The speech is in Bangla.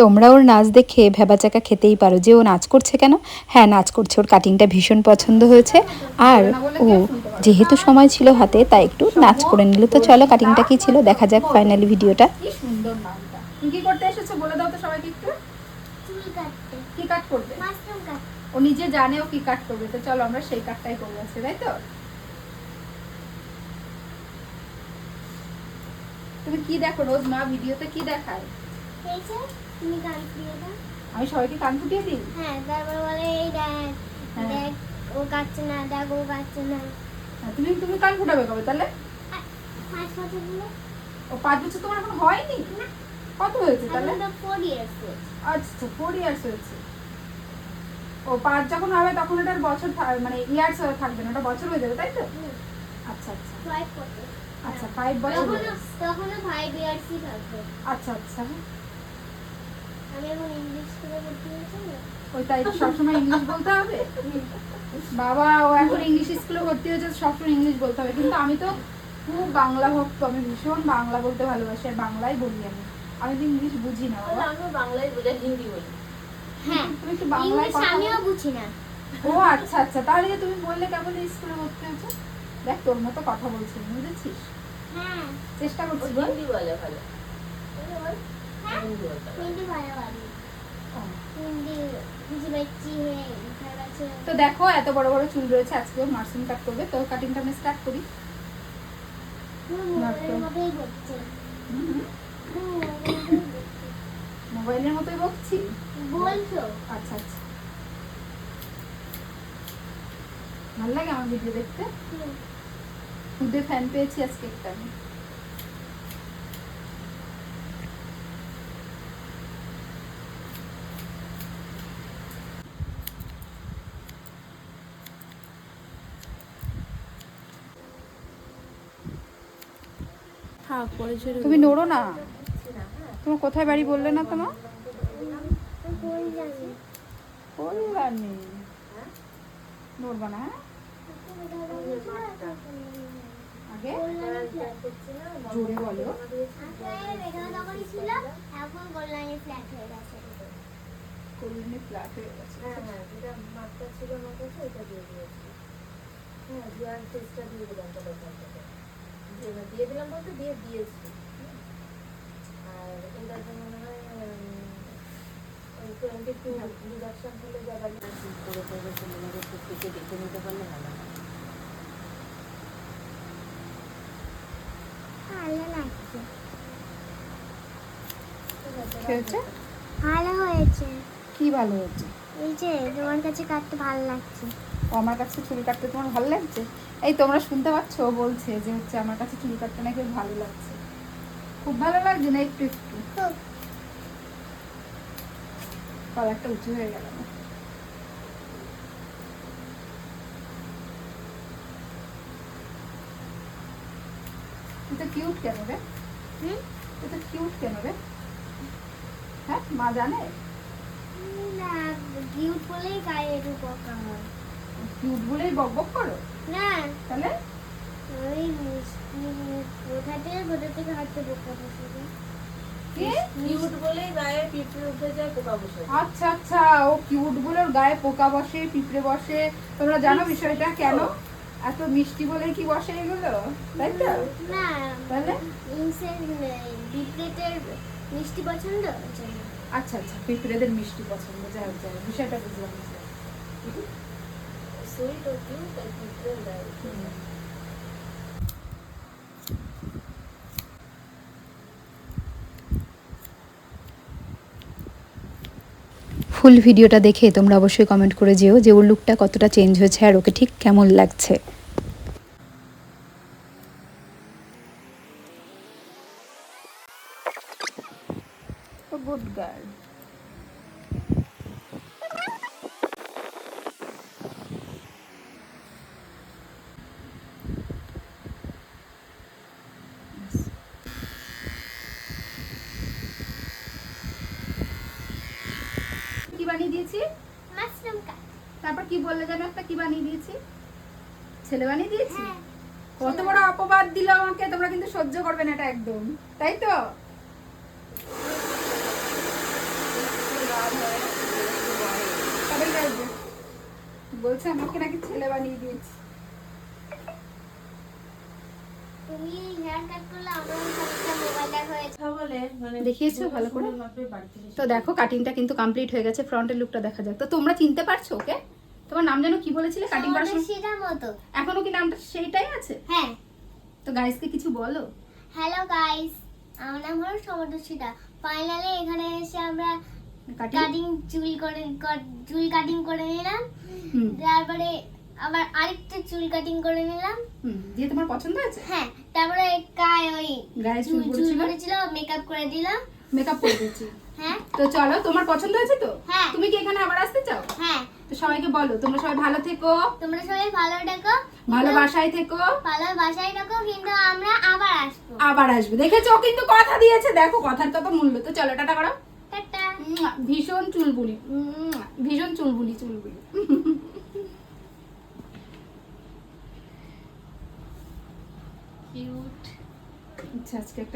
তোমরা ওর নাচ দেখে ভেবাচাকা খেতেই পারো। যে ও নাচ করছে কেন? হ্যাঁ নাচ করছে। ওর কাটিংটা ভীষণ পছন্দ হয়েছে। আর ও যেহেতু সময় ছিল হাতে তাই একটু নাচ করে নিল। তো চলো কাটিংটা কি ছিল? দেখা যাক ফাইনালি ভিডিওটা কি সুন্দর তুমি কি করতে এসেছ? বলে দাও তো সবাইকে একটু। কি কাট করবে? ও নিজে জানে ও কি কাট করবে। তো চলো আমরা সেই কাটটাই করব আজকে তাই তো? তুমি কি দেখো? রোজ মা ভিডিওতে কি দেখায়? তুমি দাও। আমি সবাইকে কান ফুটিয়ে দিই? হ্যাঁ তারপর বলে এই দেখ হ্যাঁ। দেখ ও কাটছে না দেখ ও কাটছে না। হ্যাঁ, তুমি তুমি কান ফুটাবে কবে তাহলে? পাঁচ বছর হলো। ও পাঁচ বছর তোমার এখন হয়নি? কত হয়েছে তাহলে? ফোর ইয়ার্স আচ্ছা ফোর ইয়ার্স হয়েছে। ও পাঁচ যখন হবে তখন ওটার বছর মানে ইয়ার্স থাকবে না ওটা বছর হয়ে যাবে তাই তো? আচ্ছা আচ্ছা। ফাইভ আচ্ছা ফাইভ বছর গেছে। ফাইভ ইয়ার্সই থাকবে। আচ্ছা আচ্ছা। আমি এখন ইংলিশ স্কুলে ভর্তি হয়েছি না। ওই তাই তো সবসময় ইংলিশ বলতে হবে? বাবা ও এখন ইংলিশ স্কুলে ভর্তি হয়েছে সবসময় ইংলিশ বলতে হবে। কিন্তু আমি তো খুব বাংলা ভক্ত আমি ভীষণ বাংলা বলতে ভালোবাসি আর বাংলাই বলি আমি। আমি তো ইংলিশ বুঝি না বাংলায় বোঝাই হিন্দি বলি। হ্যাঁ তুমি একটু বাংলায় কথা আমিও বুঝি না। ও আচ্ছা আচ্ছা। তাহলে তুমি বললে কেমন স্কুলে ভর্তি হয়েছো? দেখ তোর মতো কথা বলছি বুঝেছিস? হ্যাঁ। চেষ্টা করছি বল। হিন্দি বলে ভালো। তো দেখো এত বড় বড় চুল রয়েছে আজকে মার্সিং কাট করবে। তো কাটিংটা আমি স্টার্ট করি। মোবাইলের মতোই বকছি? বলছো আচ্ছা আচ্ছা। ভালো লাগে আমার ভিডিও দেখতে। খুদে ফ্যান পেয়েছি আজকে একটা আমি। তুমি নড়ো না। তোমার কোথায় বাড়ি বললে না তোমার কই জানি কল্যাণী নড়বা না হ্যাঁ? আগে? জোরে বলো। এখানে তখনই ছিল এখন কল্যাণী ফ্ল্যাট হয়ে গেছে। কল্যাণী ফ্ল্যাট হয়ে গেছে হ্যাঁ হ্যাঁ যেটা মাত্রা ছিল আমার কাছে ওটা দিয়ে দিয়েছি। হ্যাঁ দিয়ে দিলাম দিয়ে- দিলাম বলতে দিয়ে দিয়েছি। আর মনে হয় টোয়েন্টি টু ডিডাকশন হলে যাবার করে করবে থেকে দেখে নিতে পারলে ভালো হয়। ভালো লাগছে। কি ভালো হয়েছে। কি ভালো হচ্ছে এই যে তোমার কাছে কাটতে ভালো লাগছে। ও আমার কাছে চুল কাটতে তোমার ভালো লাগছে? এই তোমরা শুনতে পাচ্ছ ও বলছে যে হচ্ছে আমার কাছে চুল কাটতে নাকি ভালো লাগছে। খুব ভালো লাগছে না একটু একটু? কলারটা উঁচু হয়ে গেল তুই তো কিউট কেন রে? হুম? তুই তো কিউট কেন রে? হ্যাঁ মা জানে? না কিউট বলেই গায়ে একটু পকা হয়। কিউট বলেই বক বক করো? না। তাহলে? ওই কোথা থেকে কোথা থেকে হাঁটতে বোকা বসে যায়। কি? কিউট বলেই গায়ে পিঁপড়ে উঠে যায় পোকা বসে। আচ্ছা আচ্ছা ও কিউট বলে গায়ে পোকা বসে পিঁপড়ে বসে। তোমরা জানো বিষয়টা কেন? এত মিষ্টি বলে কি বসে এগুলো? তাই তো? না তাহলে? মিষ্টি পছন্দ? আচ্ছা আচ্ছা পিঁপড়েদের মিষ্টি পছন্দ। যাই হোক যাই হোক, বিষয়টা বুঝলাম। যায়। ফুল ভিডিওটা দেখে তোমরা অবশ্যই কমেন্ট করে যেও যে ওর লুকটা কতটা চেঞ্জ হয়েছে আর ওকে ঠিক কেমন লাগছে গুড বানিয়ে দিয়েছি? Mushroom cut. তারপর কি বললে যেন একটা? কি বানিয়ে দিয়েছি? ছেলে বানিয়ে দিয়েছি? হ্যাঁ, কত বড় অপবাদ দিল আমাকে তোমরা কিন্তু সহ্য করবে না এটা একদম। তাই তো? বলছে আমাকে নাকি ছেলে বানিয়ে দিয়েছি। তুমি হেয়ার কাট করলে আমার সমস্যা মোবাইল দেখা হয়েছে কথা বলে মানে দেখিয়েছো ভালো করে? তো দেখো কাটিংটা কিন্তু কমপ্লিট হয়ে গেছে ফ্রন্টের লুকটা দেখা যাক। তো তোমরা চিনতে পারছ ওকে? তোমার নাম যেন কি বলেছিলে কাটিং করার সময় মতো। এখনও কি নামটা সেইটাই আছে? হ্যাঁ। তো গাইসকে কিছু বলো? হ্যালো গাইস আমার নাম হলো সমদর্শিতা। ফাইনালি এখানে এসে আমরা কাটিং কাটিং চুল করে কর- চুল কাটিং করে নিলাম। তারপরে আবার আরেকটা চুল কাটিং করে নিলাম। হুম দিয়ে তোমার পছন্দ হয়েছে? হ্যাঁ তারপরে গায়ে ওই গায়ে চুল করেছিল মেকআপ করে দিলাম। মেকআপ করে দিয়েছি। হ্যাঁ। তো চলো তোমার পছন্দ হয়েছে তো? হ্যাঁ। তুমি কি এখানে আবার আসতে চাও? হ্যাঁ। তো সবাইকে বলো তোমরা সবাই ভালো থেকো। তোমরা সবাই ভালো থাকো। ভালো বাসায় থেকো। ভালো বাসায় থাকো কিন্তু আমরা আবার আসব। আবার আসব। দেখেছ কিন্তু কথা দিয়েছে। দেখো কথার কত মূল্য। তো চলো টাটা করো। টাটা। ভীষণ চুলবুলি। ভীষণ চুলবুলি চুলবুলি। কিউট। আচ্ছা আজকে